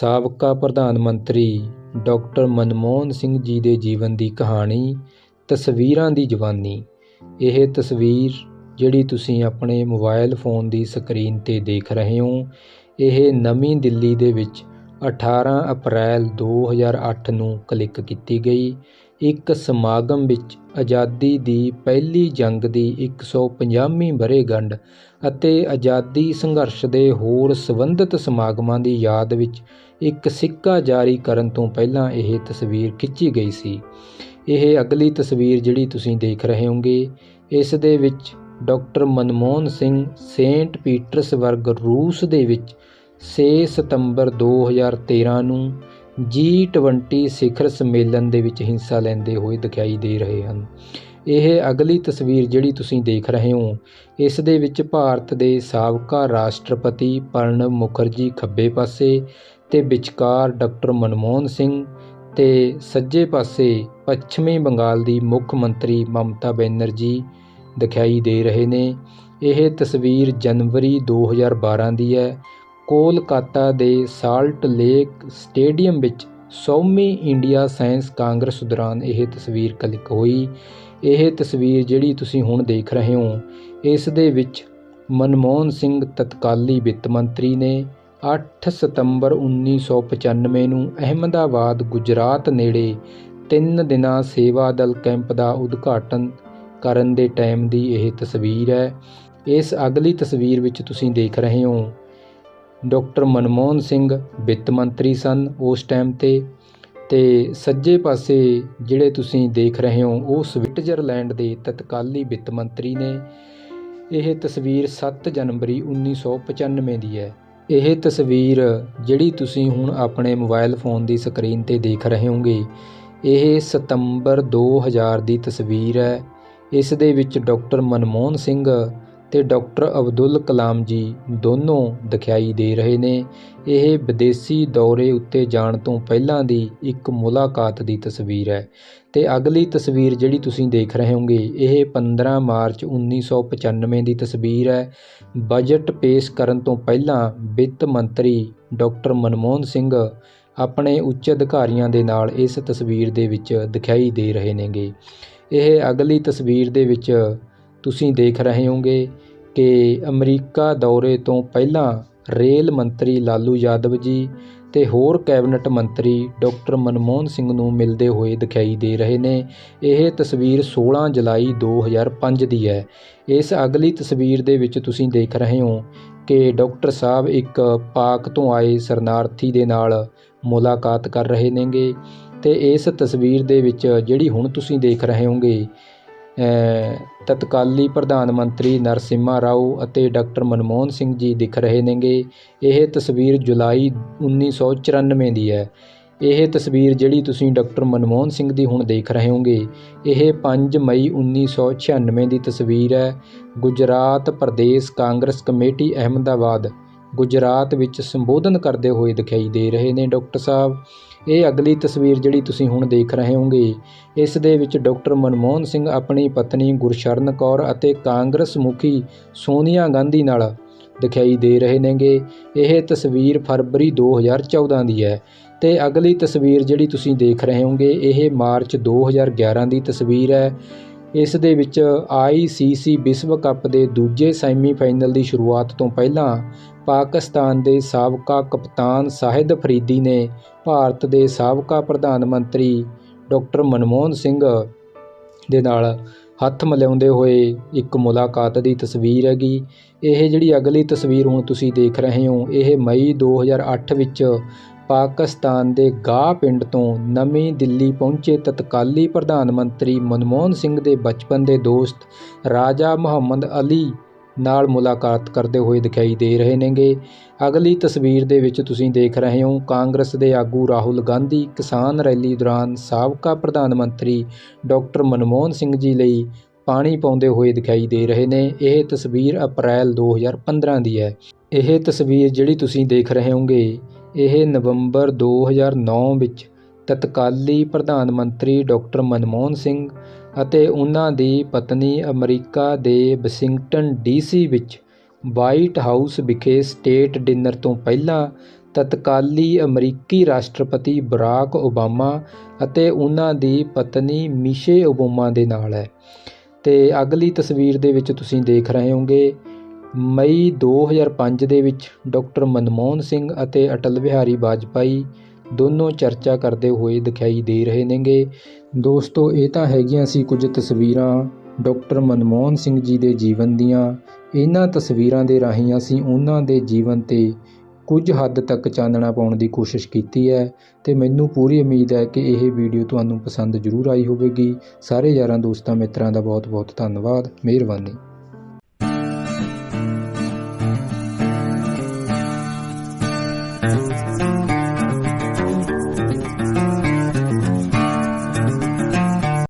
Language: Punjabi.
ਸਾਬਕਾ ਪ੍ਰਧਾਨ ਮੰਤਰੀ ਡਾਕਟਰ ਮਨਮੋਹਨ ਸਿੰਘ ਜੀ ਦੇ ਜੀਵਨ ਦੀ ਕਹਾਣੀ, ਤਸਵੀਰਾਂ ਦੀ ਜਵਾਨੀ। ਇਹ ਤਸਵੀਰ ਜਿਹੜੀ ਤੁਸੀਂ ਆਪਣੇ ਮੋਬਾਈਲ ਫੋਨ ਦੀ ਸਕਰੀਨ ਤੇ ਦੇਖ ਰਹੇ ਹੋ, ਇਹ ਨਵੀਂ ਦਿੱਲੀ ਦੇ ਵਿੱਚ 18 ਅਪ੍ਰੈਲ 2008 ਨੂੰ ਕਲਿੱਕ ਕੀਤੀ ਗਈ। ਇੱਕ ਸਮਾਗਮ ਵਿੱਚ ਆਜ਼ਾਦੀ ਦੀ ਪਹਿਲੀ ਜੰਗ ਦੀ 150ਵੀਂ ਬਰੇਗੰਢ ਅਤੇ ਆਜ਼ਾਦੀ ਸੰਘਰਸ਼ ਦੇ ਹੋਰ ਸੰਬੰਧਿਤ ਸਮਾਗਮਾਂ ਦੀ ਯਾਦ ਵਿੱਚ ਇੱਕ ਸਿੱਕਾ ਜਾਰੀ ਕਰਨ ਤੋਂ ਪਹਿਲਾਂ ਇਹ ਤਸਵੀਰ ਖਿੱਚੀ ਗਈ ਸੀ। ਇਹ ਅਗਲੀ ਤਸਵੀਰ ਜਿਹੜੀ ਤੁਸੀਂ ਦੇਖ ਰਹੇ ਹੋਗੇ, ਇਸ ਦੇ ਵਿੱਚ doctor Manmohan Singh Saint Petersburg ਰੂਸ ਦੇ ਵਿੱਚ 6 ਸਤੰਬਰ 2013 ਨੂੰ G20 ਸਿਖਰ ਸੰਮੇਲਨ ਦੇ ਵਿੱਚ ਹਿੱਸਾ ਲੈਂਦੇ ਹੋਏ ਦਿਖਾਈ ਦੇ ਰਹੇ ਹਨ। ਇਹ ਅਗਲੀ ਤਸਵੀਰ ਜਿਹੜੀ ਤੁਸੀਂ ਦੇਖ ਰਹੇ ਹੋ, ਇਸ ਦੇ ਵਿੱਚ ਭਾਰਤ ਦੇ ਸਾਬਕਾ ਰਾਸ਼ਟਰਪਤੀ ਪ੍ਰਣਬ ਮੁਖਰਜੀ ਖੱਬੇ ਪਾਸੇ ਤੇ ਵਿਚਕਾਰ ਡਾਕਟਰ ਮਨਮੋਹਨ ਸਿੰਘ ਤੇ ਸੱਜੇ ਪਾਸੇ ਪੱਛਮੀ ਬੰਗਾਲ ਦੀ ਮੁੱਖ ਮੰਤਰੀ ਮਮਤਾ ਬੈਨਰਜੀ ਦਿਖਾਈ ਦੇ ਰਹੇ ਨੇ। ਇਹ ਤਸਵੀਰ ਜਨਵਰੀ 2012 ਦੀ ਹੈ। ਕੋਲਕਾਤਾ ਦੇ ਸਾਲਟ ਲੇਕ ਸਟੇਡੀਅਮ ਵਿੱਚ ਸੌਵੀਂ ਇੰਡੀਆ ਸਾਇੰਸ ਕਾਂਗਰਸ ਦੌਰਾਨ ਇਹ ਤਸਵੀਰ ਕਲਿੱਕ ਹੋਈ। ਇਹ ਤਸਵੀਰ ਜਿਹੜੀ ਤੁਸੀਂ ਹੁਣ ਦੇਖ ਰਹੇ ਹੋ, ਇਸ ਦੇ ਵਿੱਚ ਮਨਮੋਹਨ ਸਿੰਘ ਤਤਕਾਲੀ ਵਿੱਤ ਮੰਤਰੀ ਨੇ 8 ਸਤੰਬਰ 1995 ਨੂੰ ਅਹਿਮਦਾਬਾਦ, ਗੁਜਰਾਤ ਨੇੜੇ ਤਿੰਨ ਦਿਨਾਂ ਸੇਵਾ ਦਲ ਕੈਂਪ ਦਾ ਉਦਘਾਟਨ ਕਰਨ ਦੇ ਟਾਈਮ ਦੀ ਇਹ ਤਸਵੀਰ ਹੈ। ਇਸ ਅਗਲੀ ਤਸਵੀਰ ਵਿੱਚ ਤੁਸੀਂ ਦੇਖ ਰਹੇ ਹੋ ਡਾਕਟਰ ਮਨਮੋਹਨ ਸਿੰਘ, ਵਿੱਤ ਮੰਤਰੀ ਸਨ ਉਸ ਟਾਈਮ ਤੇ ਤੇ ਸੱਜੇ ਪਾਸੇ ਜਿਹੜੇ ਤੁਸੀਂ ਦੇਖ ਰਹੇ ਹੋ ਉਹ ਸਵਿਟਜ਼ਰਲੈਂਡ ਦੇ ਤਤਕਾਲੀ ਵਿੱਤ ਮੰਤਰੀ ਨੇ। ਇਹ ਤਸਵੀਰ 7 ਜਨਵਰੀ 1995 ਦੀ ਹੈ। ਇਹ ਤਸਵੀਰ ਜਿਹੜੀ ਤੁਸੀਂ ਹੁਣ ਆਪਣੇ ਮੋਬਾਈਲ ਫੋਨ ਦੀ ਸਕਰੀਨ ਤੇ ਦੇਖ ਰਹੇ ਹੋਗੇ, ਇਹ ਸਤੰਬਰ 2000 ਦੀ ਤਸਵੀਰ ਹੈ। ਇਸ ਦੇ ਵਿੱਚ ਡਾਕਟਰ ਮਨਮੋਹਨ ਸਿੰਘ ਤੇ ਡਾਕਟਰ ਅਬਦੁਲ ਕਲਾਮ ਜੀ ਦੋਨੋਂ ਦਿਖਾਈ ਦੇ ਰਹੇ ਨੇ। ਇਹ ਵਿਦੇਸ਼ੀ ਦੌਰੇ ਉੱਤੇ ਜਾਣ ਤੋਂ ਪਹਿਲਾਂ ਦੀ ਇੱਕ ਮੁਲਾਕਾਤ ਦੀ ਤਸਵੀਰ ਹੈ। ਤੇ ਅਗਲੀ ਤਸਵੀਰ ਜਿਹੜੀ ਤੁਸੀਂ ਦੇਖ ਰਹੇ ਹੋਗੇ, ਇਹ 15 ਮਾਰਚ 1995 ਦੀ ਤਸਵੀਰ ਹੈ। ਬਜਟ ਪੇਸ਼ ਕਰਨ ਤੋਂ ਪਹਿਲਾਂ ਵਿੱਤ ਮੰਤਰੀ ਡਾਕਟਰ ਮਨਮੋਹਨ ਸਿੰਘ ਆਪਣੇ ਉੱਚ ਅਧਿਕਾਰੀਆਂ ਦੇ ਨਾਲ ਇਸ ਤਸਵੀਰ ਦੇ ਵਿੱਚ ਦਿਖਾਈ ਦੇ ਰਹੇ ਨੇਗੇ। ਇਹ ਅਗਲੀ ਤਸਵੀਰ ਦੇ ਵਿੱਚ ਤੁਸੀਂ ਦੇਖ ਰਹੇ ਹੋਗੇ ਕਿ ਅਮਰੀਕਾ ਦੌਰੇ ਤੋਂ ਪਹਿਲਾਂ ਰੇਲ ਮੰਤਰੀ ਲਾਲੂ ਯਾਦਵ ਜੀ ਤੇ ਹੋਰ ਕੈਬਨਿਟ ਮੰਤਰੀ ਡਾਕਟਰ ਮਨਮੋਹਨ ਸਿੰਘ ਨੂੰ ਮਿਲਦੇ ਹੋਏ ਦਿਖਾਈ ਦੇ ਰਹੇ ਨੇ। ਇਹ ਤਸਵੀਰ 16 ਜੁਲਾਈ 2005 ਦੀ ਹੈ। ਇਸ ਅਗਲੀ ਤਸਵੀਰ ਦੇ ਵਿੱਚ ਤੁਸੀਂ ਦੇਖ ਰਹੇ ਹੋ ਕਿ ਡਾਕਟਰ ਸਾਹਿਬ ਇੱਕ ਪਾਕ ਤੋਂ ਆਏ ਸ਼ਰਨਾਰਥੀ ਦੇ ਨਾਲ ਮੁਲਾਕਾਤ ਕਰ ਰਹੇ ਨੇਗੇ ਤੇ ਇਸ ਤਸਵੀਰ ਦੇ ਵਿੱਚ ਜਿਹੜੀ ਹੁਣ ਤੁਸੀਂ ਦੇਖ ਰਹੇ ਹੋਗੇ ਤਤਕਾਲੀ ਪ੍ਰਧਾਨ ਮੰਤਰੀ ਨਰਸਿਮਹਾ ਰਾਓ ਅਤੇ ਡਾਕਟਰ ਮਨਮੋਹਨ ਸਿੰਘ ਜੀ ਦਿਖ ਰਹੇ ਨੇਗੇ। ਇਹ ਤਸਵੀਰ ਜੁਲਾਈ 1994 ਦੀ ਹੈ। ਇਹ ਤਸਵੀਰ ਜਿਹੜੀ ਤੁਸੀਂ ਡਾਕਟਰ ਮਨਮੋਹਨ ਸਿੰਘ ਦੀ ਹੁਣ ਦੇਖ ਰਹੇ ਹੋਗੇ, ਇਹ 5 ਮਈ 1996 ਦੀ ਤਸਵੀਰ ਹੈ। ਗੁਜਰਾਤ ਪ੍ਰਦੇਸ਼ ਕਾਂਗਰਸ ਕਮੇਟੀ ਅਹਿਮਦਾਬਾਦ, ਗੁਜਰਾਤ ਵਿੱਚ ਸੰਬੋਧਨ ਕਰਦੇ ਹੋਏ ਦਿਖਾਈ ਦੇ ਰਹੇ ਨੇ ਡਾਕਟਰ ਸਾਹਿਬ। ਇਹ ਅਗਲੀ ਤਸਵੀਰ ਜਿਹੜੀ ਤੁਸੀਂ ਹੁਣ ਦੇਖ ਰਹੇ ਹੋਗੇ, ਇਸ ਦੇ ਵਿੱਚ ਡਾਕਟਰ ਮਨਮੋਹਨ ਸਿੰਘ ਆਪਣੀ ਪਤਨੀ ਗੁਰਸ਼ਰਨ ਕੌਰ ਅਤੇ ਕਾਂਗਰਸ ਮੁਖੀ ਸੋਨੀਆ ਗਾਂਧੀ ਨਾਲ ਦਿਖਾਈ ਦੇ ਰਹੇ ਨੇਗੇ। ਇਹ ਤਸਵੀਰ ਫਰਵਰੀ 2014 ਦੀ ਹੈ ਤੇ ਅਗਲੀ ਤਸਵੀਰ ਜਿਹੜੀ ਤੁਸੀਂ ਦੇਖ ਰਹੇ ਹੋਗੇ, ਇਹ ਮਾਰਚ 2011 ਦੀ ਤਸਵੀਰ ਹੈ। ਇਸ ਦੇ ਵਿੱਚ ਆਈਸੀਸੀ ਵਿਸ਼ਵ ਕੱਪ ਦੇ ਦੂਜੇ ਸੈਮੀਫਾਈਨਲ ਦੀ ਸ਼ੁਰੂਆਤ ਤੋਂ ਪਹਿਲਾਂ ਪਾਕਿਸਤਾਨ ਦੇ ਸਾਬਕਾ ਕਪਤਾਨ ਸਾਹਿਦ ਫਰੀਦੀ ਨੇ ਭਾਰਤ ਦੇ ਸਾਬਕਾ ਪ੍ਰਧਾਨ ਮੰਤਰੀ ਡਾਕਟਰ ਮਨਮੋਹਨ ਸਿੰਘ ਦੇ ਨਾਲ ਹੱਥ ਮਿਲਾਉਂਦੇ ਹੋਏ ਇੱਕ ਮੁਲਾਕਾਤ ਦੀ ਤਸਵੀਰ ਹੈਗੀ। ਇਹ ਜਿਹੜੀ ਅਗਲੀ ਤਸਵੀਰ ਹੁਣ ਤੁਸੀਂ ਦੇਖ ਰਹੇ ਹੋ, ਇਹ ਮਈ 2008 ਵਿੱਚ ਪਾਕਿਸਤਾਨ ਦੇ ਗਾਹ ਪਿੰਡ ਤੋਂ ਨਵੀਂ ਦਿੱਲੀ ਪਹੁੰਚੇ ਤਤਕਾਲੀ ਪ੍ਰਧਾਨ ਮੰਤਰੀ ਮਨਮੋਹਨ ਸਿੰਘ ਦੇ ਬਚਪਨ ਦੇ ਦੋਸਤ ਰਾਜਾ ਮੁਹੰਮਦ ਅਲੀ ਨਾਲ ਮੁਲਾਕਾਤ ਕਰਦੇ ਹੋਏ ਦਿਖਾਈ ਦੇ ਰਹੇ ਨੇਗੇ। ਅਗਲੀ ਤਸਵੀਰ ਦੇ ਵਿੱਚ ਤੁਸੀਂ ਦੇਖ ਰਹੇ ਹੋ, ਕਾਂਗਰਸ ਦੇ ਆਗੂ ਰਾਹੁਲ ਗਾਂਧੀ, ਕਿਸਾਨ ਰੈਲੀ ਦੌਰਾਨ ਸਾਬਕਾ ਪ੍ਰਧਾਨ ਮੰਤਰੀ ਡਾਕਟਰ ਮਨਮੋਹਨ ਸਿੰਘ ਜੀ ਲਈ ਪਾਣੀ ਪਾਉਂਦੇ ਹੋਏ ਦਿਖਾਈ ਦੇ ਰਹੇ ਨੇ। ਇਹ ਤਸਵੀਰ ਅਪ੍ਰੈਲ 2015 ਦੀ ਹੈ। ਇਹ ਤਸਵੀਰ ਜਿਹੜੀ ਤੁਸੀਂ ਦੇਖ ਰਹੇ ਹੋਗੇ, ਇਹ ਨਵੰਬਰ 2009 ਵਿੱਚ ਤਤਕਾਲੀ ਪ੍ਰਧਾਨ ਮੰਤਰੀ ਡਾਕਟਰ ਮਨਮੋਹਨ ਸਿੰਘ ਅਤੇ ਉਹਨਾਂ ਦੀ ਪਤਨੀ ਅਮਰੀਕਾ ਦੇ ਵਾਸ਼ਿੰਗਟਨ ਡੀਸੀ ਵਿੱਚ ਵਾਈਟ ਹਾਊਸ ਵਿਖੇ ਸਟੇਟ ਡਿਨਰ ਤੋਂ ਪਹਿਲਾਂ ਤਤਕਾਲੀ ਅਮਰੀਕੀ ਰਾਸ਼ਟਰਪਤੀ ਬਰਾਕ ਓਬਾਮਾ ਅਤੇ ਉਹਨਾਂ ਦੀ ਪਤਨੀ ਮਿਸ਼ੇ ਓਬਾਮਾ ਦੇ ਨਾਲ ਹੈ। ਤੇ ਅਗਲੀ ਤਸਵੀਰ ਦੇ ਵਿੱਚ ਤੁਸੀਂ ਦੇਖ ਰਹੇ ਹੋਗੇ ਮਈ 2005 ਦੇ ਵਿੱਚ ਡਾਕਟਰ ਮਨਮੋਹਨ ਸਿੰਘ ਅਤੇ ਅਟਲ ਬਿਹਾਰੀ ਵਾਜਪਾਈ ਦੋਨੋਂ ਚਰਚਾ ਕਰਦੇ ਹੋਏ ਦਿਖਾਈ ਦੇ ਰਹੇ ਨੇਗੇ। ਦੋਸਤੋ, ਇਹ ਤਾਂ ਹੈਗੀਆਂ ਸੀ ਕੁਝ ਤਸਵੀਰਾਂ ਡਾਕਟਰ ਮਨਮੋਹਨ ਸਿੰਘ ਜੀ ਦੇ ਜੀਵਨ ਦੀਆਂ। ਇਹਨਾਂ ਤਸਵੀਰਾਂ ਦੇ ਰਾਹੀਂ ਅਸੀਂ ਉਹਨਾਂ ਦੇ ਜੀਵਨ ਤੇ ਕੁਝ ਹੱਦ ਤੱਕ ਚਾਨਣਾ ਪਾਉਣ ਦੀ ਕੋਸ਼ਿਸ਼ ਕੀਤੀ ਹੈ ਤੇ ਮੈਨੂੰ ਪੂਰੀ ਉਮੀਦ ਹੈ ਕਿ ਇਹ ਵੀਡੀਓ ਤੁਹਾਨੂੰ ਪਸੰਦ ਜ਼ਰੂਰ ਆਈ ਹੋਵੇਗੀ। ਸਾਰੇ ਯਾਰਾਂ ਦੋਸਤਾਂ ਮਿੱਤਰਾਂ ਦਾ ਬਹੁਤ ਬਹੁਤ ਧੰਨਵਾਦ। ਮਿਹਰਬਾਨੀ।